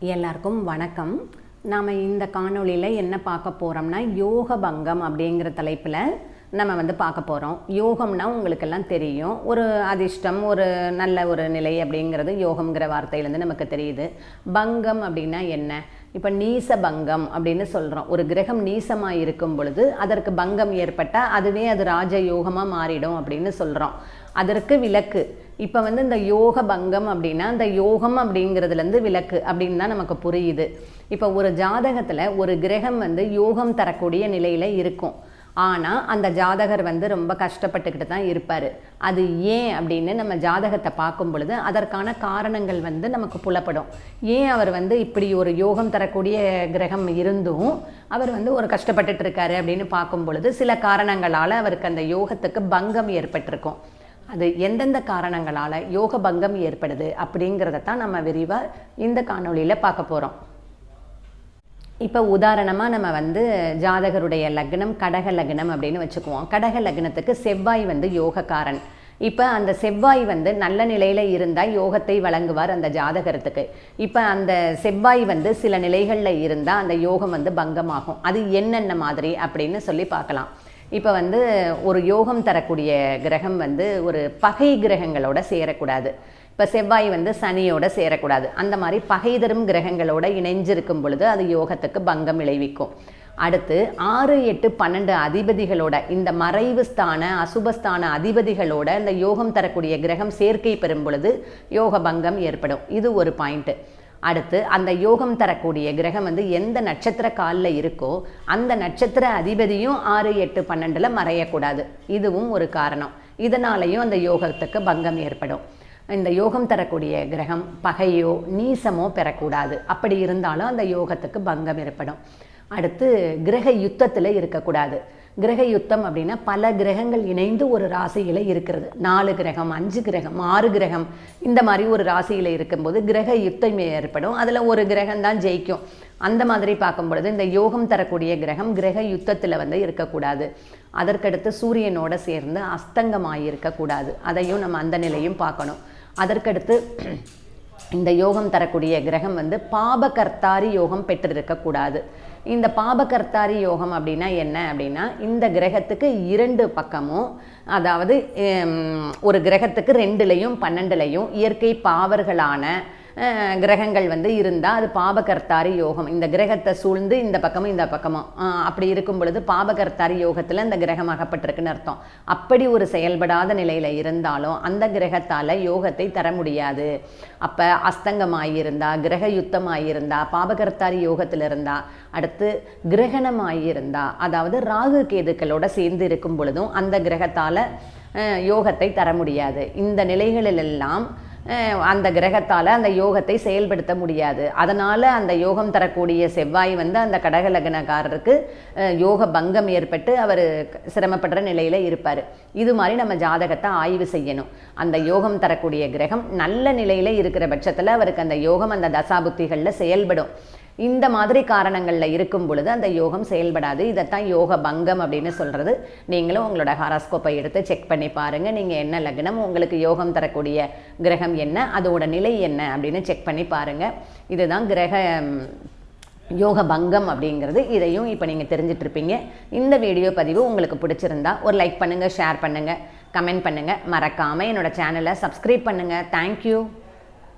எல்லாருக்கும் வணக்கம். நாம் இந்த காணொளியில் என்ன பார்க்க போகிறோம்னா யோக பங்கம் அப்படிங்கிற தலைப்பில் நம்ம வந்து பார்க்க போகிறோம் யோகம்னா உங்களுக்கெல்லாம் தெரியும். ஒரு அதிர்ஷ்டம் ஒரு நல்ல ஒரு நிலை அப்படிங்கிறது யோகம்ங்கிற வார்த்தையிலேருந்து நமக்கு தெரியுது. பங்கம் அப்படின்னா என்ன? இப்போ நீச பங்கம் அப்படின்னு சொல்கிறோம் ஒரு கிரகம் நீசமாக இருக்கும் பொழுது அதற்கு பங்கம் ஏற்பட்டால் அதுவே அது ராஜ யோகமாக மாறிடும் அப்படின்னு சொல்கிறோம் அதற்கு விலக்கு இப்போ வந்து இந்த யோக பங்கம் அப்படின்னா இந்த யோகம் அப்படிங்கிறதுலேருந்து விலக்கு அப்படின்னு தான் நமக்கு புரியுது. இப்போ ஒரு ஜாதகத்தில் ஒரு கிரகம் வந்து யோகம் தரக்கூடிய நிலையில் இருக்கும். ஆனால் அந்த ஜாதகர் வந்து ரொம்ப கஷ்டப்பட்டுக்கிட்டு தான் இருப்பார். அது ஏன் அப்படின்னு நம்ம ஜாதகத்தை பார்க்கும் பொழுது அதற்கான காரணங்கள் வந்து நமக்கு புலப்படும். ஏன் அவர் வந்து இப்படி ஒரு யோகம் தரக்கூடிய கிரகம் இருந்தும் அவர் வந்து ஒரு கஷ்டப்பட்டுட்டு இருக்காரு அப்படின்னு பார்க்கும் பொழுது சில காரணங்களால் அவருக்கு அந்த யோகத்துக்கு பங்கம் ஏற்பட்டிருக்கும். அது எந்தெந்த காரணங்களால் யோக பங்கம் ஏற்படுது அப்படிங்கிறத தான் நம்ம விரிவாக இந்த காணொளியில் பார்க்க போகிறோம் இப்போ உதாரணமாக நம்ம வந்து ஜாதகருடைய லக்னம் கடக லக்னம் அப்படின்னு வச்சுக்குவோம். கடக லக்னத்துக்கு செவ்வாய் வந்து யோகக்காரன். இப்போ அந்த செவ்வாய் வந்து நல்ல நிலையில் இருந்தால் யோகத்தை வழங்குவார் அந்த ஜாதகரத்துக்கு. இப்போ அந்த செவ்வாய் வந்து சில நிலைகளில் இருந்தால் அந்த யோகம் வந்து பங்கமாகும். அது என்னென்ன மாதிரி அப்படின்னு சொல்லி பார்க்கலாம். இப்போ வந்து ஒரு யோகம் தரக்கூடிய கிரகம் வந்து ஒரு பகை கிரகங்களோட சேரக்கூடாது. இப்போ செவ்வாய் வந்து சனியோட சேரக்கூடாது. அந்த மாதிரி பகை தரும் கிரகங்களோட இணைஞ்சிருக்கும் பொழுது அது யோகத்துக்கு பங்கம் விளைவிக்கும். அடுத்து ஆறு எட்டு பன்னெண்டு அதிபதிகளோட இந்த மறைவு ஸ்தான அசுபஸ்தான அதிபதிகளோட இந்த யோகம் தரக்கூடிய கிரகம் சேர்க்கை பெறும் பொழுது யோக பங்கம் ஏற்படும். இது ஒரு பாயிண்ட்டு அடுத்து அந்த யோகம் தரக்கூடிய கிரகம் வந்து எந்த நட்சத்திர காலில் இருக்கோ அந்த நட்சத்திர அதிபதியும் ஆறு எட்டு பன்னெண்டில் மறையக்கூடாது. இதுவும் ஒரு காரணம். இதனாலையும் அந்த யோகத்துக்கு பங்கம் ஏற்படும். இந்த யோகம் தரக்கூடிய கிரகம் பகையோ நீசமோ பெறக்கூடாது. அப்படி இருந்தாலும் அந்த யோகத்துக்கு பங்கம் ஏற்படும். அடுத்து கிரக யுத்தத்தில் இருக்கக்கூடாது. கிரக யுத்தம் அப்படின்னா பல கிரகங்கள் இணைந்து ஒரு ராசியில் இருக்கிறது. நாலு கிரகம் அஞ்சு கிரகம் ஆறு கிரகம் இந்த மாதிரி ஒரு ராசியில் இருக்கும்போது கிரக யுத்தம் ஏற்படும். அதில் ஒரு கிரகம் தான் ஜெயிக்கும். அந்த மாதிரி பார்க்கும் பொழுது இந்த யோகம் தரக்கூடிய கிரகம் கிரக யுத்தத்தில் வந்து இருக்கக்கூடாது. அதற்கடுத்து சூரியனோட சேர்ந்து அஸ்தங்கமாக இருக்கக்கூடாது அதையும் நம்ம அந்த நிலையும் பார்க்கணும். அதற்கடுத்து இந்த யோகம் தரக்கூடிய கிரகம் வந்து பாபகர்த்தாரி யோகம் பெற்றிருக்கக்கூடாது. இந்த பாபகர்த்தாரி யோகம் அப்படின்னா என்ன அப்படின்னா இந்த கிரகத்துக்கு இரண்டு பக்கமும் அதாவது ஒரு கிரகத்துக்கு ரெண்டுலையும் பன்னெண்டுலையும் இயற்கை பாவர்களான கிரகங்கள் வந்து இருந்தால் அது பாபகர்த்தாரி யோகம். இந்த கிரகத்தை சூழ்ந்து இந்த பக்கமும் இந்த பக்கமும். அப்படி இருக்கும் பொழுது பாபகர்த்தாரி யோகத்தில் இந்த கிரகம் அகப்பட்டிருக்குன்னு அர்த்தம். அப்படி ஒரு செயல்படாத நிலையில் இருந்தாலும் அந்த கிரகத்தால் யோகத்தை தர முடியாது. அப்போ அஸ்தங்கமாயிருந்தா கிரக யுத்தமாயிருந்தா பாபகர்த்தாரி யோகத்தில் இருந்தா அடுத்து கிரகணமாயிருந்தா அதாவது ராகு கேதுக்களோட சேர்ந்து இருக்கும் பொழுதும் அந்த கிரகத்தால் யோகத்தை தர முடியாது. இந்த நிலைகளிலெல்லாம் அந்த கிரகத்தால் அந்த யோகத்தை செயல்படுத்த முடியாது. அதனால் அந்த யோகம் தரக்கூடிய செவ்வாய் வந்து அந்த கடக லக்னக்காரருக்கு யோக பங்கம் ஏற்பட்டு அவர் சிரமப்படுற நிலையில் இருப்பார். இது மாதிரி நம்ம ஜாதகத்தை ஆய்வு செய்யணும். அந்த யோகம் தரக்கூடிய கிரகம் நல்ல நிலையில் இருக்கிற பட்சத்தில் அவருக்கு அந்த யோகம் அந்த தசாபுத்திகளில் செயல்படும். இந்த மாதிரி காரணங்களில் இருக்கும் பொழுது அந்த யோகம் செயல்படாது. இதைத்தான் யோக பங்கம் அப்படின்னு சொல்கிறது நீங்களும் உங்களோட ஹாராஸ்கோப்பை எடுத்து செக் பண்ணி பாருங்கள் நீங்கள் என்ன லக்னம் உங்களுக்கு யோகம் தரக்கூடிய கிரகம் என்ன அதோட நிலை என்ன அப்படின்னு செக் பண்ணி பாருங்கள் இதுதான் கிரக யோக பங்கம் அப்படிங்கிறது. இதையும் இப்போ நீங்கள் தெரிஞ்சிட்ருப்பீங்க இந்த வீடியோ பதிவு உங்களுக்கு பிடிச்சிருந்தா ஒரு லைக் பண்ணுங்கள் ஷேர் பண்ணுங்கள் கமெண்ட் பண்ணுங்கள் மறக்காமல் என்னோடய சேனலை சப்ஸ்கிரைப் பண்ணுங்கள் தேங்க்யூ